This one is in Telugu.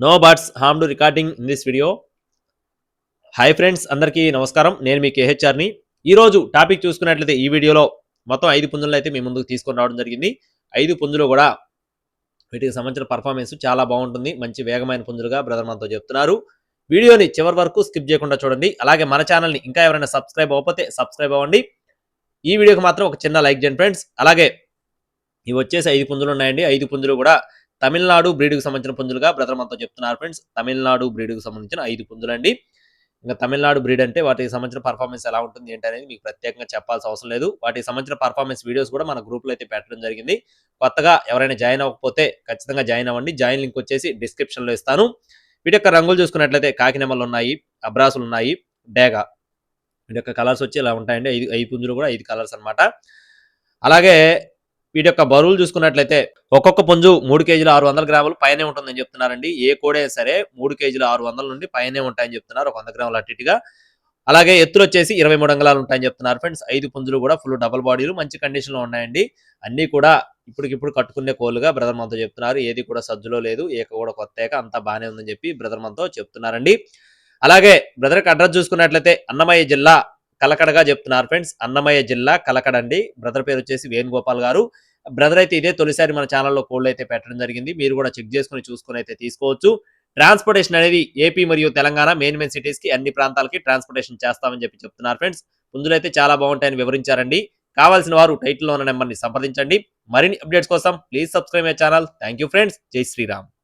No birds harm to recording in this video hi friends అందరికీ నమస్కారం. నేను మీ కేహెచ్ఆర్ని ఈరోజు టాపిక్ చూసుకున్నట్లయితే ఈ వీడియోలో మొత్తం ఐదు పుంజులను అయితే మీ ముందుకు తీసుకొని రావడం జరిగింది. ఐదు పుంజులు కూడా వీటికి సంబంధించిన పర్ఫార్మెన్స్ చాలా బాగుంటుంది. మంచి వేగమైన పుంజులుగా బ్రదర్ మనతో చెప్తున్నారు. వీడియోని చివరి వరకు స్కిప్ చేయకుండా చూడండి. అలాగే మన ఛానల్ని ఇంకా ఎవరైనా సబ్స్క్రైబ్ అవ్వకపోతే సబ్స్క్రైబ్ అవ్వండి. ఈ వీడియోకి మాత్రం ఒక చిన్న లైక్ చేయండి ఫ్రెండ్స్ అలాగే ఇవి వచ్చేసి ఐదు పుంజులు ఉన్నాయండి. ఐదు పుంజులు కూడా తమిళనాడు బ్రీడ్కి సంబంధించిన పుంజులుగా బ్రదర్ మనతో చెప్తున్నారు ఫ్రెండ్స్. తమిళనాడు బ్రీడ్కి సంబంధించిన ఐదు పుంజులండి. ఇంకా తమిళనాడు బ్రీడ్ అంటే వాటికి సంబంధించిన పర్ఫార్మెన్స్ ఎలా ఉంటుంది ఏంటి అనేది మీకు ప్రత్యేకంగా చెప్పాల్సిన అవసరం లేదు. వాటికి సంబంధించిన పర్ఫార్మెన్స్ వీడియోస్ కూడా మన గ్రూప్లో అయితే పెట్టడం జరిగింది. కొత్తగా ఎవరైనా జాయిన్ అవ్వకపోతే ఖచ్చితంగా జాయిన్ అవ్వండి. జాయిన్ లింక్ వచ్చేసి డిస్క్రిప్షన్లో ఇస్తాను. వీటి యొక్క రంగులు చూసుకున్నట్లయితే కాకినెమ్మలు ఉన్నాయి అబ్రాసులు ఉన్నాయి డేగా. వీటి యొక్క కలర్స్ వచ్చి ఇలా ఉంటాయండి. ఐదు ఐదు పుంజులు కూడా ఐదు కలర్స్ అన్నమాట. అలాగే వీటి యొక్క బరువులు చూసుకున్నట్లయితే ఒక్కొక్క పుంజు మూడు కేజీలు ఆరు వందల గ్రాములు పైనే ఉంటుందని చెప్తున్నారండి. ఏ కోడే సరే మూడు కేజీలు ఆరు వందల నుండి పైనే ఉంటాయని చెప్తున్నారు. ఒక వంద గ్రాములు అటు ఇటుగా. అలాగే ఎత్తులు వచ్చేసి ఇరవై మూడు అంగళాలు ఉంటాయని చెప్తున్నారు ఫ్రెండ్స్. ఐదు పుంజులు కూడా ఫుల్ డబల్ బాడీలు మంచి కండిషన్లో ఉన్నాయండి. అన్ని కూడా ఇప్పటికిప్పుడు కట్టుకునే కోలుగా బ్రదర్ మనతో చెప్తున్నారు. ఏది కూడా సజ్జులో లేదు ఏక కూడా కొత్త ఏక అంతా బాగానే ఉందని చెప్పి బ్రదర్ మనతో చెప్తున్నారండి. అలాగే బ్రదర్కి అడ్రస్ చూసుకున్నట్లయితే అన్నమయ్య జిల్లా కలకడగా చెప్తున్నారు ఫ్రెండ్స్. అన్నమయ్య జిల్లా కలకడ అండి. బ్రదర్ పేరు వచ్చేసి వేణుగోపాల్ గారు. బ్రదర్ అయితే ఇదే తొలిసారి మన ఛానల్లో కోళ్ళు అయితే పెట్టడం జరిగింది. మీరు కూడా చెక్ చేసుకుని చూసుకుని అయితే తీసుకోవచ్చు. ట్రాన్స్పోర్టేషన్ అనేది ఏపీ మరియు తెలంగాణ మెయిన్ మెయిన్ సిటీస్కి అన్ని ప్రాంతాలకి ట్రాన్స్పోర్టేషన్ చేస్తామని చెప్పి చెప్తున్నారు ఫ్రెండ్స్. పుంజులైతే చాలా బాగుంటాయని వివరించారండి. కావాల్సిన వారు టైటిల్లో ఉన్న నెంబర్ని సంప్రదించండి. మరిన్ని అప్డేట్స్ కోసం please subscribe my channel. Thank you friends. జై శ్రీరామ్.